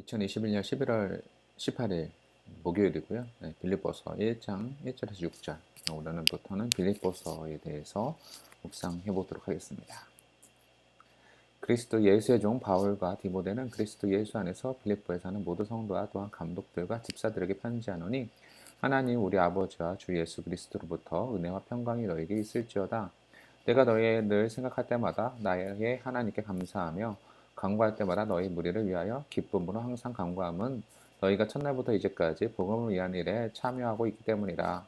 2021년 11월 18일 목요일이고요. 네, 빌립보서 1장 1절에서 6절 오늘부터는 빌립보서에 대해서 묵상해 보도록 하겠습니다. 그리스도 예수의 종 바울과 디모데는 그리스도 예수 안에서 빌립보에 사는 모든 성도와 또한 감독들과 집사들에게 편지하노니 하나님 우리 아버지와 주 예수 그리스도로부터 은혜와 평강이 너에게 있을지어다. 내가 너희를 생각할 때마다 나의 하나님께 감사하며 간구할 때마다 너희 무리를 위하여 기쁨으로 항상 간구함은 너희가 첫날부터 이제까지 복음을 위한 일에 참여하고 있기 때문이라.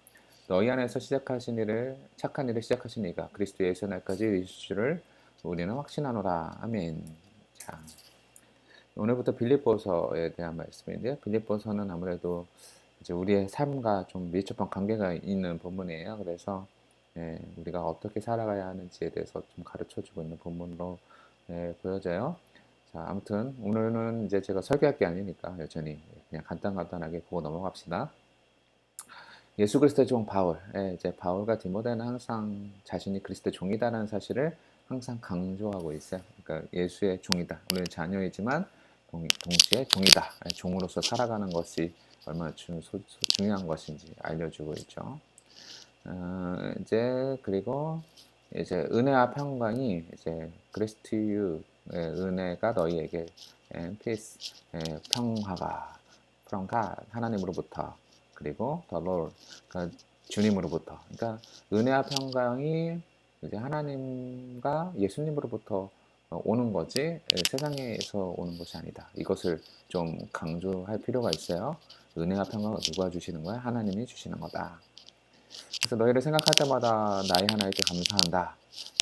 너희 안에서 시작하신 일을 착한 일을 시작하신 이가 그리스도 예수 날까지 이루실 우리는 확신하노라. 아멘. 자, 오늘부터 빌립보서에 대한 말씀인데요. 빌립보서는 아무래도 이제 우리의 삶과 좀 밀접한 관계가 있는 본문이에요. 그래서 예, 우리가 어떻게 살아가야 하는지에 대해서 좀 가르쳐 주고 있는 본문으로 예, 보여져요. 자, 아무튼 오늘은 이제 제가 설교할 게 아니니까 여전히 그냥 간단간단하게 보고 넘어갑시다. 예수 그리스도의 종 바울, 예, 이제 바울과 디모데는 항상 자신이 그리스도의 종이다라는 사실을 항상 강조하고 있어요. 그러니까 예수의 종이다. 우리는 자녀이지만 동, 시에 종이다. 예, 종으로서 살아가는 것이 얼마나 중, 소, 중요한 것인지 알려주고 있죠. 어, 이제 그리고 이제 은혜와 평강이 이제 그리스티유 은혜가 너희에게 peace 평화가 평가 하나님으로부터 그리고 the Lord 그러니까 주님으로부터 그러니까 은혜와 평강이 이제 하나님과 예수님으로부터 오는 거지 세상에서 오는 것이 아니다. 이것을 좀 강조할 필요가 있어요. 은혜와 평강을 누가 주시는 거야? 하나님이 주시는 거다. 그래서 너희를 생각할 때마다 나의 하나님께 감사한다.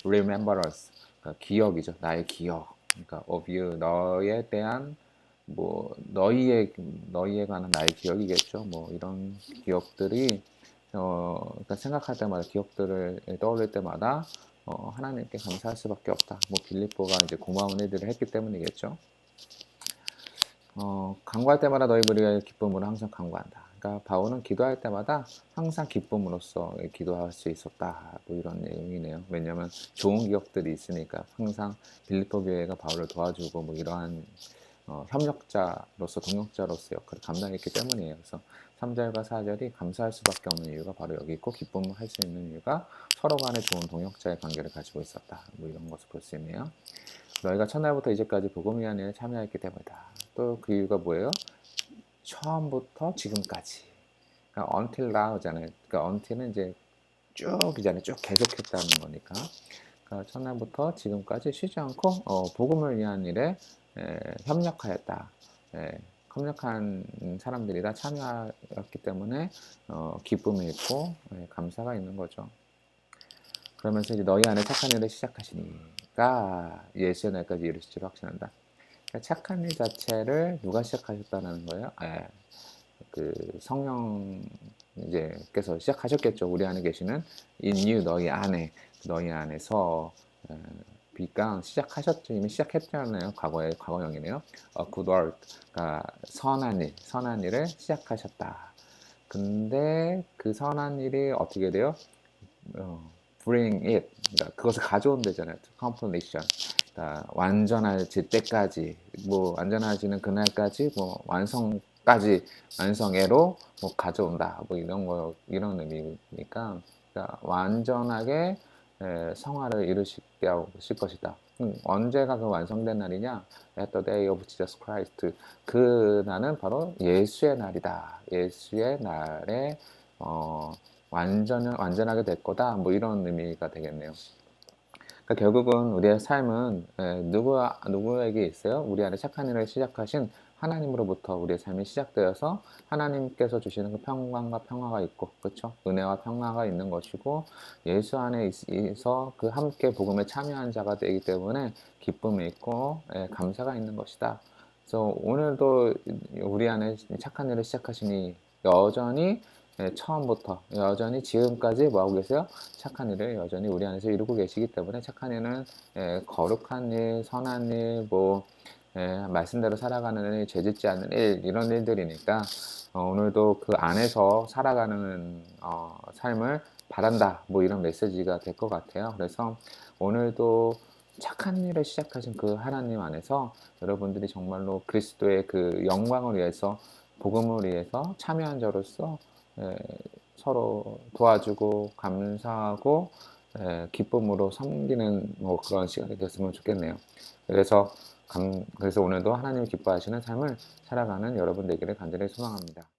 Remember us. 그러니까 기억이죠. 나의 기억. 그러니까 of you. 너에 대한 뭐 너희에 너희에 관한 나의 기억이겠죠. 뭐 이런 기억들이 어 그러니까 생각할 때마다 기억들을 떠올릴 때마다 어, 하나님께 감사할 수밖에 없다. 뭐 빌립보가 이제 고마운 일들을 했기 때문이겠죠. 어, 간구할 때마다 너희 무리가 기쁨으로 항상 간구한다. 그러니까 바울은 기도할 때마다 항상 기쁨으로써 기도할 수 있었다. 뭐 이런 내용이네요. 왜냐하면 좋은 기억들이 있으니까 항상 빌리포 교회가 바울을 도와주고 뭐 이러한 어, 협력자로서 동역자로서 역할을 감당했기 때문이에요. 그래서 3절과 4절이 감사할 수밖에 없는 이유가 바로 여기 있고 기쁨을 할 수 있는 이유가 서로 간에 좋은 동역자의 관계를 가지고 있었다. 뭐 이런 것을 볼 수 있네요. 너희가 첫날부터 이제까지 복음 위한 일에 참여했기 때문이다. 또 그 이유가 뭐예요? 처음부터 지금까지. 그러니까 until now잖아요. 그러니까 until은 이제 쭉이잖아요. 쭉 계속했다는 거니까. 그러니까 첫날부터 지금까지 쉬지 않고 어, 복음을 위한 일에 에, 협력하였다. 에, 협력한 사람들이 다 참여했기 때문에 어, 기쁨이 있고 에, 감사가 있는 거죠. 그러면서 이제 너희 안에 착한 일을 시작하시니까 예수의 날까지 이르실 확신한다. 그러니까 착한 일 자체를 누가 시작하셨다는 거예요? 예. 그 성령 이제께서 시작하셨겠죠. 우리 안에 계시는 you 너희 안에 너희 안에서 예. 비강 시작하셨죠. 이미 시작했잖아요. 과거에 과거형이네요. 어, good work. 그러니까 선한 일, 선한 일을 시작하셨다. 근데 그 선한 일이 어떻게 돼요? 어, bring it. 그러니까 그것을 가져온대잖아요. completion. 그러니까 완전해질 때까지 뭐 완전해지는 그날까지 뭐 완성까지 완성애로 뭐 가져온다 뭐 이런 거 이런 의미니까 그러니까 완전하게 에, 성화를 이루실 것이다. 음, 언제가 그 완성된 날이냐? At the day of Jesus Christ. 그 날은 바로 예수의 날이다. 예수의 날에 어, 완전 완전하게 될 거다. 뭐 이런 의미가 되겠네요. 그러니까 결국은 우리의 삶은 누구 누구에게 있어요? 우리 안에 착한 일을 시작하신 하나님으로부터 우리의 삶이 시작되어서 하나님께서 주시는 그 평강과 평화가 있고 그렇죠? 은혜와 평화가 있는 것이고 예수 안에 있어 그 함께 복음에 참여한 자가 되기 때문에 기쁨이 있고 예, 감사가 있는 것이다. 그래서 오늘도 우리 안에 착한 일을 시작하시니 여전히 예, 처음부터 여전히 지금까지 뭐하고 계세요? 착한 일을 여전히 우리 안에서 이루고 계시기 때문에 착한 일은 예, 거룩한 일, 선한 일, 뭐 예, 말씀대로 살아가는 일, 죄짓지 않는 일 이런 일들이니까 어, 오늘도 그 안에서 살아가는 어, 삶을 바란다 뭐 이런 메시지가 될 것 같아요. 그래서 오늘도 착한 일을 시작하신 그 하나님 안에서 여러분들이 정말로 그리스도의 그 영광을 위해서 복음을 위해서 참여한 자로서 에, 서로 도와주고 감사하고 에, 기쁨으로 섬기는 뭐 그런 시간이 됐으면 좋겠네요. 그래서 감, 그래서 오늘도 하나님 기뻐하시는 삶을 살아가는 여러분 되기를 간절히 소망합니다.